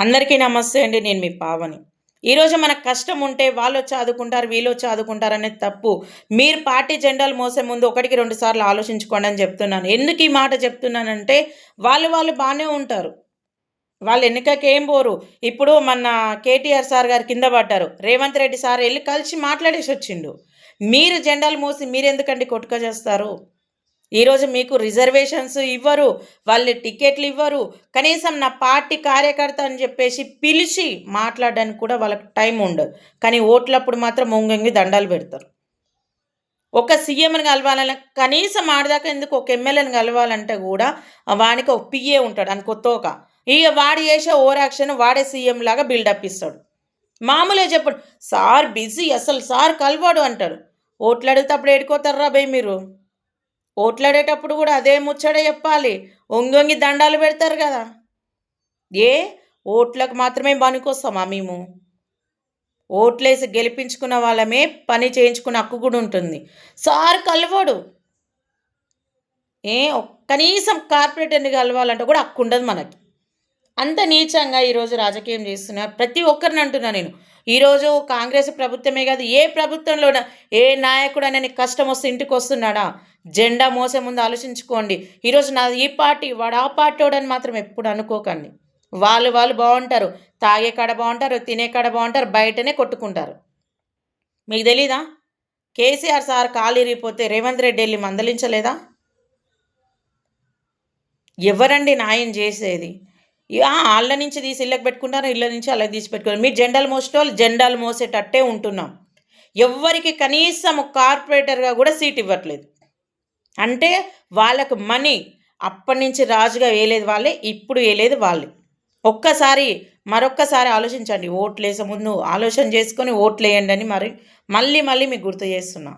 అందరికీ నమస్తే అండి నేను మీ పావని. ఈరోజు మనకు కష్టం ఉంటే వాళ్ళు వచ్చి ఆదుకుంటారు వీళ్ళు చదువుకుంటారు ఆదుకుంటారు అనేది తప్పు. మీరు పార్టీ జెండాలు మోసే ముందు ఒకటికి రెండు సార్లు ఆలోచించుకోండి అని చెప్తున్నాను. ఎందుకు ఈ మాట చెప్తున్నానంటే వాళ్ళు వాళ్ళు బాగానే ఉంటారు. వాళ్ళు ఎన్నికకి ఏం పోరు. ఇప్పుడు మన కేటీఆర్ సార్ గారు కింద పడ్డారు. రేవంత్ రెడ్డి సార్ వెళ్ళి కలిసి మాట్లాడేసి వచ్చిండు. మీరు జెండాలు మోసి మీరు ఎందుకండి కొట్టుక చేస్తారు ఈరోజు మీకు రిజర్వేషన్స్ ఇవ్వరు వాళ్ళు టికెట్లు ఇవ్వరు. కనీసం నా పార్టీ కార్యకర్త అని చెప్పేసి పిలిచి మాట్లాడడానికి కూడా వాళ్ళకి టైం ఉండదు. కానీ ఓట్లప్పుడు మాత్రం ముంగంగి దండాలు పెడతారు. ఒక సీఎంని కలవాలని కనీసం ఆడదాకా ఎందుకు ఒక ఎమ్మెల్యేని కలవాలంటే కూడా వానికి ఒక పిఏ ఉంటాడు అని కొత్త ఒక ఇక వాడు చేసే ఓవర్ యాక్షన్ వాడే సీఎం లాగా బిల్డప్ ఇస్తాడు. మామూలుగా చెప్పడు సార్ బిజీ అసలు సార్ కలవాడు అంటాడు. ఓట్లు అడిగితే అప్పుడు ఏడుకోతారా బై మీరు? ఓట్లాడేటప్పుడు కూడా అదే ముచ్చట చెప్పాలి. ఒంగొంగి దండాలు పెడతారు కదా. ఏ? ఓట్లకు మాత్రమే పనికొస్తామా మేము? ఓట్లేసి గెలిపించుకున్న వాళ్ళమే పని చేయించుకున్న హక్కు కూడా ఉంటుంది. సార్ కలవడు. ఏ? కనీసం కార్పొరేటర్ని కలవాలంటే కూడా హక్కు ఉండదు మనకి. అంత నీచంగా ఈరోజు రాజకీయం చేస్తున్నా ప్రతి ఒక్కరిని అంటున్నా నేను. ఈరోజు కాంగ్రెస్ ప్రభుత్వమే కాదు ఏ ప్రభుత్వంలో ఏ నాయకుడు అనేది కష్టం వస్తే ఇంటికి వస్తున్నాడా? జెండా మోసే ముందు ఆలోచించుకోండి. ఈరోజు నా ఈ పార్టీ వాడు ఆ పార్టీ మాత్రం ఎప్పుడు అనుకోకండి. వాళ్ళు వాళ్ళు బాగుంటారు. తాగే కాడ బాగుంటారు తినే కాడ బాగుంటారు బయటనే కొట్టుకుంటారు. మీకు తెలీదా? కేసీఆర్ సార్ కాలు ఇరిగిపోతే రేవంత్ రెడ్డి వెళ్ళి మందలించలేదా? ఎవరండి న్యాయం చేసేది? వాళ్ళ నుంచి తీసి ఇళ్ళకి పెట్టుకుంటారు ఇళ్ళ నుంచి అలా తీసి పెట్టుకున్నారు మీరు జెండాలు మోసే వాళ్ళు జెండాలు మోసేటట్టే ఉంటున్నాం. ఎవ్వరికి కనీసం కార్పొరేటర్గా కూడా సీట్ ఇవ్వట్లేదు. అంటే వాళ్ళకు మనీ అప్పటి నుంచి రాజుగా వేయలేదు వాళ్ళే ఇప్పుడు వేయలేదు వాళ్ళే. ఒక్కసారి మరొక్కసారి ఆలోచించండి. ఓట్లు వేసే ముందు ఆలోచన చేసుకొని ఓట్లు వేయండి అని మరి మళ్ళీ మళ్ళీ మీకు గుర్తు చేస్తున్నా.